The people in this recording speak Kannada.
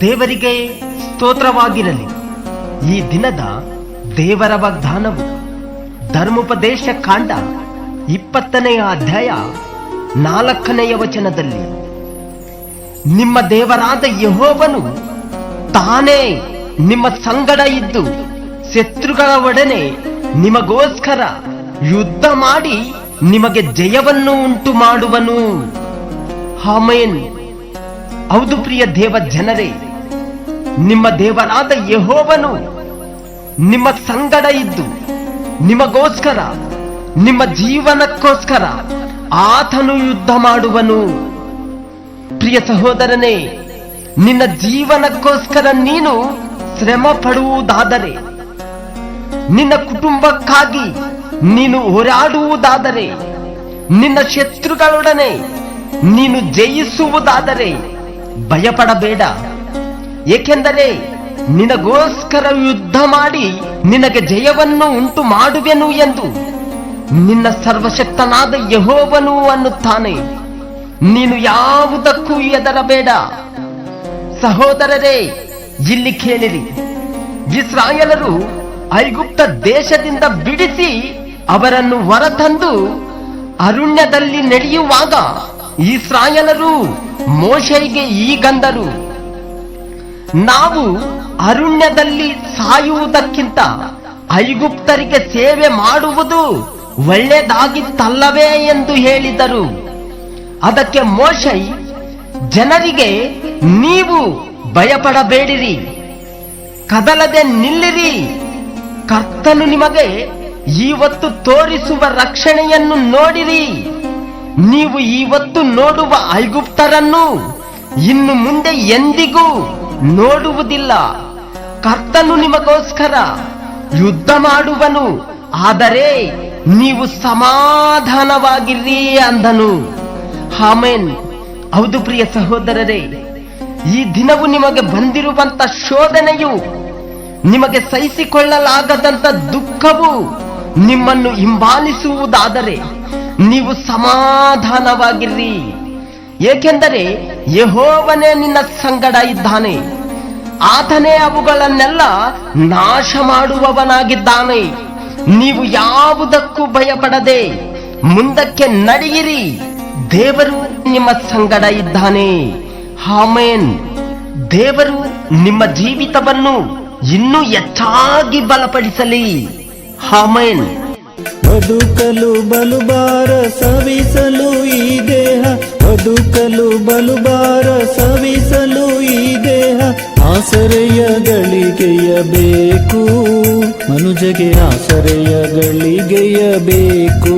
ದೇವರಿಗೆ ಸ್ತೋತ್ರವಾಗಿರಲಿ. ಈ ದಿನದ ದೇವರ ವಾಗ್ದಾನವು ಧರ್ಮೋಪದೇಶ ಕಾಂಡ ಇಪ್ಪತ್ತನೆಯ ಅಧ್ಯಾಯ ನಾಲ್ಕನೆಯ ವಚನದಲ್ಲಿ. ನಿಮ್ಮ ದೇವರಾದ ಯಹೋವನು ತಾನೇ ನಿಮ್ಮ ಸಂಗಡ ಇದ್ದು ಶತ್ರುಗಳ ಒಡನೆ ನಿಮಗೋಸ್ಕರ ಯುದ್ಧ ಮಾಡಿ ನಿಮಗೆ ಜಯವನ್ನು ಉಂಟು ಮಾಡುವನು. ಹಾಮೇನ್ ಹೌದು ಪ್ರಿಯ ದೇವ ಜನರೇ, ನಿಮ್ಮ ದೇವರಾದ ಯಹೋವನು ನಿಮ್ಮ ಸಂಗಡ ಇದ್ದು ನಿಮಗೋಸ್ಕರ, ನಿಮ್ಮ ಜೀವನಕ್ಕೋಸ್ಕರ ಆತನು ಯುದ್ಧ ಮಾಡುವನು. ಪ್ರಿಯ ಸಹೋದರನೇ, ನಿನ್ನ ಜೀವನಕ್ಕೋಸ್ಕರ ನೀನು ಶ್ರಮ ಪಡುವುದಾದರೆ ನಿನ್ನ ಕುಟುಂಬಕ್ಕಾಗಿ ನೀನು ಹೋರಾಡುವುದಾದರೆ, ನಿನ್ನ ಶತ್ರುಗಳೊಡನೆ ನೀನು ಜಯಿಸುವುದಾದರೆ ಭಯಪಡಬೇಡ. ಏಕೆಂದರೆ ನಿನಗೋಸ್ಕರ ಯುದ್ಧ ಮಾಡಿ ನಿನಗೆ ಜಯವನ್ನು ಉಂಟು ಮಾಡುವೆನು ಎಂದು ನಿನ್ನ ಸರ್ವಶಕ್ತನಾದ ಯಹೋವನು ಅನ್ನುತ್ತಾನೆ. ನೀನು ಯಾವುದಕ್ಕೂ ಎದರಬೇಡ ಸಹೋದರರೇ, ಇಲ್ಲಿ ಕೇಳಿರಿ. ಇಸ್ರಾಯಲರು ಐಗುಪ್ತ ದೇಶದಿಂದ ಬಿಡಿಸಿ ಅವರನ್ನು ಹೊರತಂದು ಅರಣ್ಯದಲ್ಲಿ ನಡೆಯುವಾಗ ಇಸ್ರಾಯಲರು ಮೋಶೆಗೆ ಈಗಂದರು ನಾವು ಅರಣ್ಯದಲ್ಲಿ ಸಾಯುವುದಕ್ಕಿಂತ ಐಗುಪ್ತರಿಗೆ ಸೇವೆ ಮಾಡುವುದು ಒಳ್ಳೆಯದಾಗಿತ್ತಲ್ಲವೇ ಎಂದು ಹೇಳಿದರು. ಅದಕ್ಕೆ ಮೋಶೈ, ಜನರಿಗೆ ನೀವು ಭಯಪಡಬೇಡಿರಿ, ಕದಲದೆ ನಿಲ್ಲಿರಿ, ಕರ್ತನು ನಿಮಗೆ ಇವತ್ತು ತೋರಿಸುವ ರಕ್ಷಣೆಯನ್ನು ನೋಡಿರಿ. ನೀವು ಇವತ್ತು ನೋಡುವ ಐಗುಪ್ತರನ್ನು ಇನ್ನು ಮುಂದೆ ಎಂದಿಗೂ ನೋಡುವುದಿಲ್ಲ. ಕರ್ತನು ನಿಮಗೋಸ್ಕರ ಯುದ್ಧ ಮಾಡುವನು. ಆದರೆ ನೀವು ಸಮಾಧಾನವಾಗಿರ್ರಿ ಅಂದನು. ಹಾಮೇನ್ ಹೌದು ಪ್ರಿಯ ಸಹೋದರರೇ, ಈ ದಿನವು ನಿಮಗೆ ಬಂದಿರುವಂತ ಶೋಧನೆಯು ನಿಮಗೆ ಸಹಿಸಿಕೊಳ್ಳಲಾಗದಂತ ದುಃಖವು ನಿಮ್ಮನ್ನು ಹಿಂಬಾಲಿಸುವುದಾದರೆ ನೀವು ಸಮಾಧಾನವಾಗಿರ್ರಿ ಏಕೆಂದರೆ ಯಹೋವನೇ ನಿನ್ನ ಸಂಗಡ ಇದ್ದಾನೆ. ಆತನೇ ಅವುಗಳನ್ನೆಲ್ಲ ನಾಶ ಮಾಡುವವನಾಗಿದ್ದಾನೆ ನೀವು ಯಾವುದಕ್ಕೂ ಭಯಪಡದೆ ಮುಂದಕ್ಕೆ ನಡೆಯಿರಿ. ದೇವರು ನಿಮ್ಮ ಸಂಗಡ ಇದ್ದಾನೆ. ಹಾಮೇನ್ ದೇವರು ನಿಮ್ಮ ಜೀವಿತವನ್ನು ಇನ್ನೂ ಹೆಚ್ಚಾಗಿ ಬಲಪಡಿಸಲಿ. ಹಾಮೇನ್ ಬದುಕಲು ಬಲುಬಾರ ಸವಿಸಲು ಈ ದೇಹ. ಬದುಕಲು ಬಲುಬಾರ ಸವಿಸಲು ಈ ದೇಹ. ಆಸರೆಯ ಗಳಿಗೆಯಬೇಕು ಮನುಜಗೆ ಆಸರೆಯ ಬೇಕು